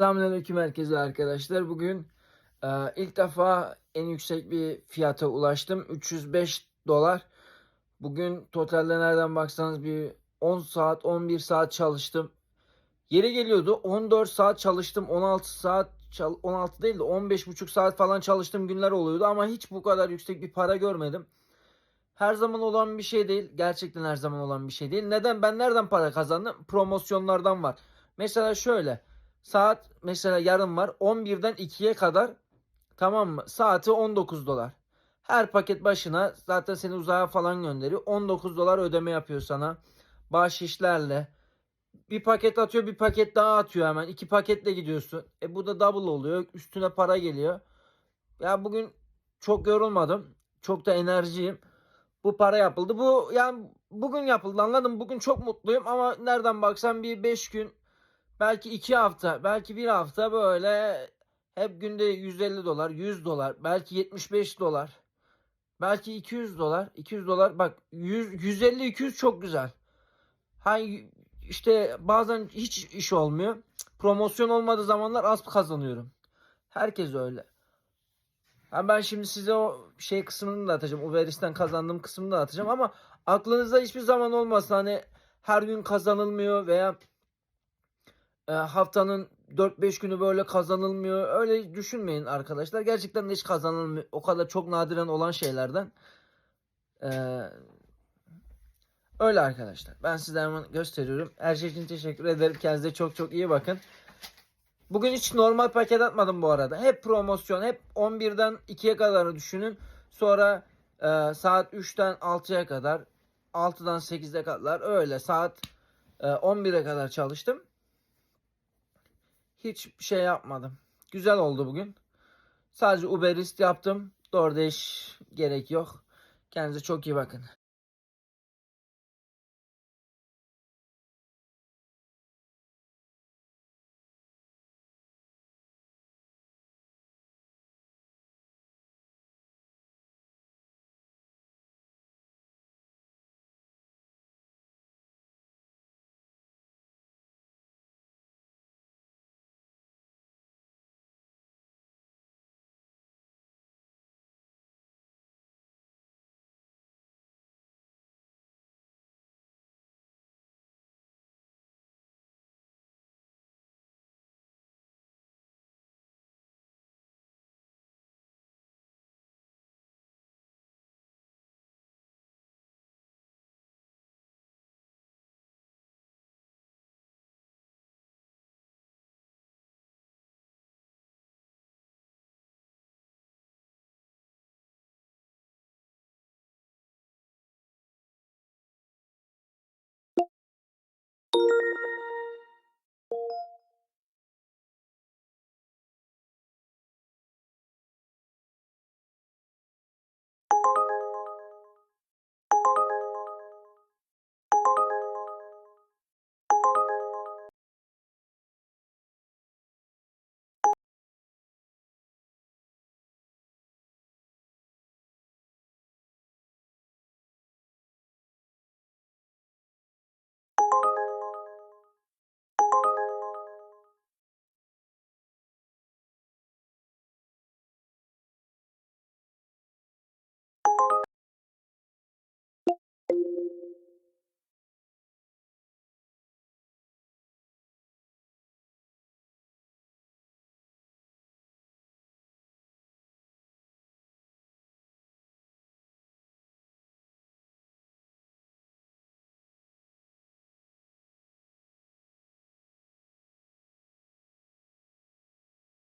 Selamünaleyküm herkese arkadaşlar. Bugün e, ilk defa en yüksek bir fiyata ulaştım. 305 dolar. Bugün totalde nereden baksanız bir 10 saat 11 saat çalıştım. Yeri geliyordu 14 saat çalıştım. 16 saat çal- 16 değil de 15,5 saat falan çalıştığım günler oluyordu ama hiç bu kadar yüksek bir para görmedim. Her zaman olan bir şey değil. Gerçekten her zaman olan bir şey değil. Neden? Ben nereden para kazandım? Promosyonlardan var. Mesela şöyle. Saat mesela yarın var. 11'den 2'ye kadar tamam mı? Saati 19 dolar. Her paket başına zaten seni uzağa falan gönderiyor. 19 dolar ödeme yapıyor sana. Bahşişlerle. Bir paket atıyor bir paket daha atıyor hemen. İki paketle gidiyorsun. E bu da double oluyor. Üstüne para geliyor. Ya bugün çok yorulmadım. Çok da enerjiyim. Bu para yapıldı. Bu yani bugün yapıldı anladım. Bugün çok mutluyum ama nereden baksan bir 5 gün belki 2 hafta belki bir hafta böyle hep günde 150 dolar 100 dolar belki 75 dolar belki 200 dolar 200 dolar bak 100 150 200 çok güzel. Hay işte bazen hiç iş olmuyor. Promosyon olmadığı zamanlar az kazanıyorum. Herkes öyle. Ha ben şimdi size o şey kısmını da atacağım. Uberis'ten kazandığım kısmını da atacağım ama aklınızda hiçbir zaman olmasın hani her gün kazanılmıyor veya e, haftanın 4-5 günü böyle kazanılmıyor. Öyle düşünmeyin arkadaşlar. Gerçekten de hiç kazanılmıyor. O kadar çok nadiren olan şeylerden. Ee, öyle arkadaşlar. Ben size hemen gösteriyorum. Her şey için teşekkür ederim. Kendinize çok çok iyi bakın. Bugün hiç normal paket atmadım bu arada. Hep promosyon. Hep 11'den 2'ye kadar düşünün. Sonra e, saat 3'ten 6'ya kadar. 6'dan 8'e kadar. Öyle saat e, 11'e kadar çalıştım. Hiç şey yapmadım. Güzel oldu bugün. Sadece Uberist yaptım. DoorDash gerek yok. Kendinize çok iyi bakın.